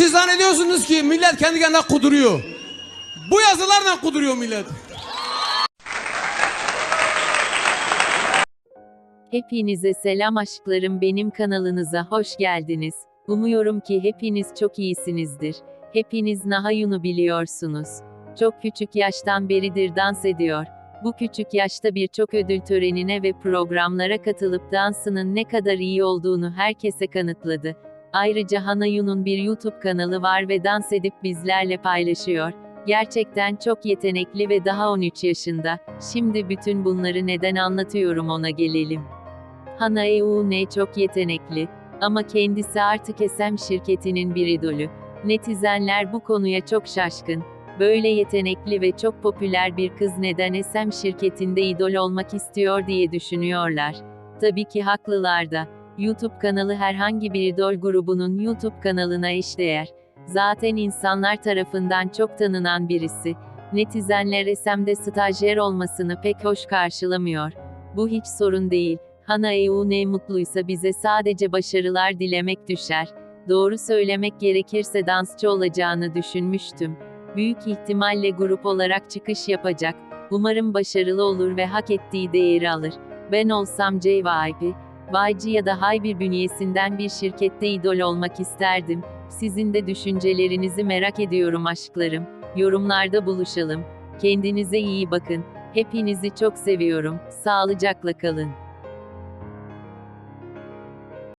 Siz zannediyorsunuz ki millet kendi kendine kuduruyor. Bu yazılarla kuduruyor millet. Hepinize selam aşklarım benim kanalınıza hoş geldiniz. Umuyorum ki hepiniz çok iyisinizdir. Hepiniz Nahayun'u biliyorsunuz. Çok küçük yaştan beridir dans ediyor. Bu küçük yaşta birçok ödül törenine ve programlara katılıp dansının ne kadar iyi olduğunu herkese kanıtladı. Ayrıca Hanayun'un bir YouTube kanalı var ve dans edip bizlerle paylaşıyor. Gerçekten çok yetenekli ve daha 13 yaşında. Şimdi bütün bunları neden anlatıyorum ona gelelim. Hana Eune çok yetenekli. Ama kendisi artık SM şirketinin bir idolü. Netizenler bu konuya çok şaşkın. Böyle yetenekli ve çok popüler bir kız neden SM şirketinde idol olmak istiyor diye düşünüyorlar. Tabii ki haklılar da. YouTube kanalı herhangi bir idol grubunun YouTube kanalına eşdeğer. Zaten insanlar tarafından çok tanınan birisi. Netizenler SM'de stajyer olmasını pek hoş karşılamıyor. Bu hiç sorun değil. Hana Eune mutluysa bize sadece başarılar dilemek düşer. Doğru söylemek gerekirse dansçı olacağını düşünmüştüm. Büyük ihtimalle grup olarak çıkış yapacak. Umarım başarılı olur ve hak ettiği değeri alır. Ben olsam JYP, YG ya da Hybe bünyesinden bir şirkette idol olmak isterdim. Sizin de düşüncelerinizi merak ediyorum aşklarım. Yorumlarda buluşalım. Kendinize iyi bakın. Hepinizi çok seviyorum. Sağlıcakla kalın.